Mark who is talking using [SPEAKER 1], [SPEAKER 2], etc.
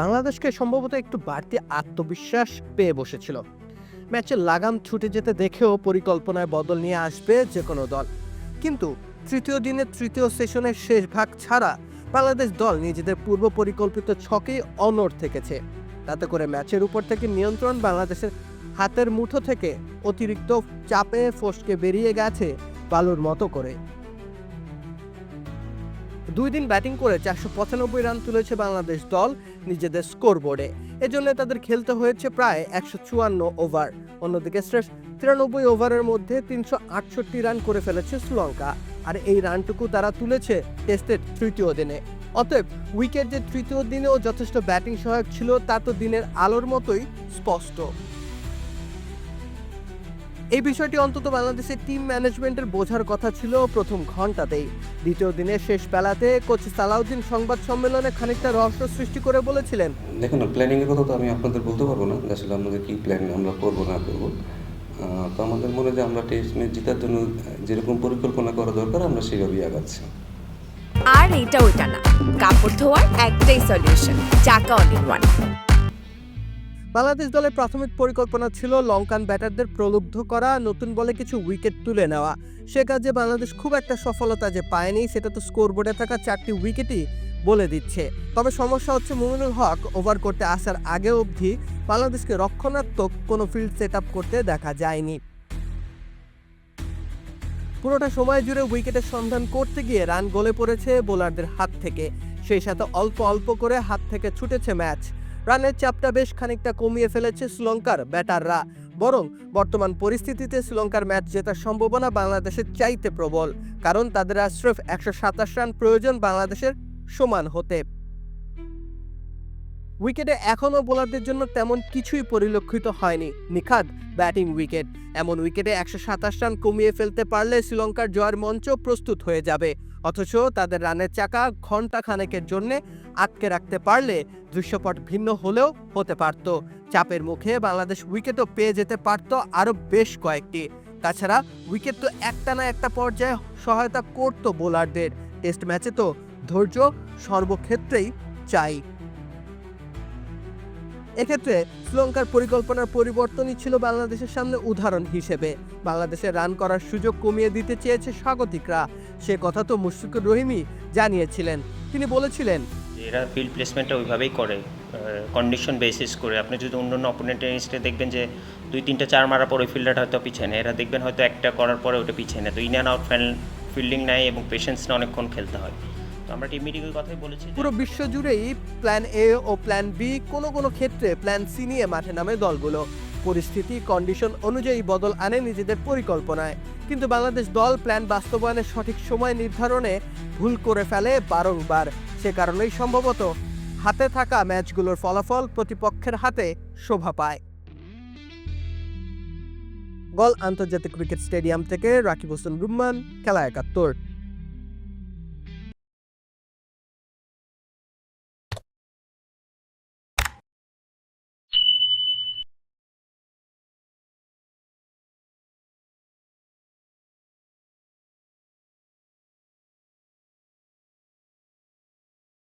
[SPEAKER 1] বাংলাদেশকে সম্ভবত একটু বাড়তি আত্মবিশ্বাস পেয়ে বসেছিল। ম্যাচের লাগাম ছুটে যেতে দেখেও পরিকল্পনায় বদল নিয়ে আসবে যে কোনো দল। কিন্তু তৃতীয় দিনের তৃতীয় সেশনের শেষ ভাগ ছাড়া বাংলাদেশ দল নিজেদের পূর্ব পরিকল্পিত ছকেই অনড় থেকেছে। তাতে করে ম্যাচের উপর থেকে নিয়ন্ত্রণ বাংলাদেশের হাতের মুঠো থেকে অতিরিক্ত চাপে ফসকে বেরিয়ে গেছে বালুর মতো করে। দুই দিন ব্যাটিং করে চারশো পঁচানব্বই রান তুলেছে বাংলাদেশ দল নিজেদের স্কোরবোর্ডে। এজন্য তাদের খেলতে হয়েছে প্রায় একশো চুয়ান্ন ওভার। অন্যদিকে স্রেফ তিরানব্বই ওভারের মধ্যে তিনশো আটষট্টি রান করে ফেলেছে শ্রীলঙ্কা। আর এই রানটুকু তারা তুলেছে টেস্টের তৃতীয় দিনে। অতএব উইকেট যে তৃতীয় দিনেও যথেষ্ট ব্যাটিং সহায়ক ছিল, তা তো দিনের আলোর মতোই স্পষ্ট। এই বিষয়টি অন্তত বাংলাদেশের টিম ম্যানেজমেন্টের বোঝার কথা ছিল প্রথম ঘন্টাতেই দ্বিতীয় দিনের শেষ বেলাতে কোচ সালাউদ্দিন সংবাদ সম্মেলনে খানিকটা রহস্য সৃষ্টি করে বলেছিলেন।
[SPEAKER 2] দেখুন না প্ল্যানিংয়ের কথা তো আমি আপনাদের বলতে পারব না। আসলে আমাদের কী প্ল্যান আমরা করব না করব। তো আমাদের মনে হয় যে আমরা টেস্ট ম্যাচ জেতার জন্য যেরকম পরিকল্পনা করা দরকার আমরা সেভাবেই আগাচ্ছি।
[SPEAKER 3] আর এটা ওইটা না। কাপড় ধোয়ার একটাই সলিউশন চাকা অল ইন ওয়ান
[SPEAKER 1] বাংলাদেশ দলের প্রাথমিক পরিকল্পনা ছিল লঙ্কান ব্যাটারদের প্রলুব্ধ করা, নতুন বলে কিছু উইকেট তুলে নেওয়া। সে কাজে বাংলাদেশ খুব একটা সফলতা যে পায়নি, সেটা তো স্কোরবোর্ডে থাকা চারটি উইকেটই বলে দিচ্ছে। তবে সমস্যা হচ্ছে মুমিনুল হক ওভার করতে আসার আগে অবধি বাংলাদেশকে রক্ষণাত্মক কোনো ফিল্ড সেট করতে দেখা যায়নি। পুরোটা সময় জুড়ে উইকেটের সন্ধান করতে গিয়ে রান গলে পড়েছে বোলারদের হাত থেকে। সেই সাথে অল্প অল্প করে হাত থেকে ছুটেছে ম্যাচ। রানের চাপটা বেশ খানিকটা কমিয়ে ফেলেছে শ্রীলঙ্কার ব্যাটাররা। বরং বর্তমান পরিস্থিতিতে শ্রীলঙ্কার ম্যাচ জেতার সম্ভাবনা বাংলাদেশের চাইতে প্রবল, কারণ তাদের আর একশো সাতাশ রান প্রয়োজন বাংলাদেশের সমান হতে। উইকেটে এখনও বোলারদের জন্য তেমন কিছুই পরিলক্ষিত হয়নি, নিখাদ ব্যাটিং উইকেট। এমন উইকেটে একশো সাতাশ রান কমিয়ে ফেলতে পারলে শ্রীলঙ্কার জয়ের মঞ্চ প্রস্তুত হয়ে যাবে। অথচ তাদের রানের চাকা ঘণ্টা খানেকের জন্যে আটকে রাখতে পারলে দৃশ্যপট ভিন্ন হলেও হতে পারত। চাপের মুখে বাংলাদেশ উইকেটও পেয়ে যেতে পারত আরও বেশ কয়েকটি। তাছাড়া উইকেট তো একটা না একটা পর্যায়ে সহায়তা করতো বোলারদের। টেস্ট ম্যাচে তো ধৈর্য সর্বক্ষেত্রেই চাই। এক্ষেত্রে শ্রীলঙ্কার পরিকল্পনার পরিবর্তনই ছিল বাংলাদেশের সামনে উদাহরণ হিসেবে। বাংলাদেশে রান করার সুযোগ কমিয়ে দিতে চেয়েছে স্বাগতিকরা। সে কথা তো মুশফিকুর রহিমই জানিয়েছিলেন। তিনি বলেছিলেন
[SPEAKER 4] এরা ফিল্ড প্লেসমেন্টটা ওইভাবেই করে কন্ডিশন বেসিস করে। আপনি যদি অন্য অন্য অপোনেন্টের এগেনস্টে দেখবেন যে দুই, তিনটা, চার মারার পর ওই ফিল্ডারটা হয়তো পিছনে এরা দেখবেন হয়তো একটা করার পরে ওটা পিছনে তো ইন অ্যান্ড আউট ফিল্ডিং নেয় এবং পেশেন্স না অনেকক্ষণ খেলতে হয়। আমরা টিম মিটিংয়ের কথাই বলেছি
[SPEAKER 1] পুরো বিশ্ব জুড়েই প্ল্যান এ ও প্ল্যান বি কোনো কোনো ক্ষেত্রে প্ল্যান সি নিয়ে মাঠে নামে দলগুলো। পরিস্থিতি কন্ডিশন অনুযায়ী বদল আনে নিজেদের পরিকল্পনায়। কিন্তু বাংলাদেশ দল প্ল্যান বাস্তবায়নের সঠিক সময় নির্ধারণে ভুল করে ফেলে বারংবার। সে কারণেই সম্ভবত হাতে থাকা ম্যাচগুলোর ফলাফল প্রতিপক্ষের হাতে শোভা পায়। গল আন্তর্জাতিক ক্রিকেট স্টেডিয়াম থেকে রাকিব হোসেন রুম্মান খেলা একাত্তর।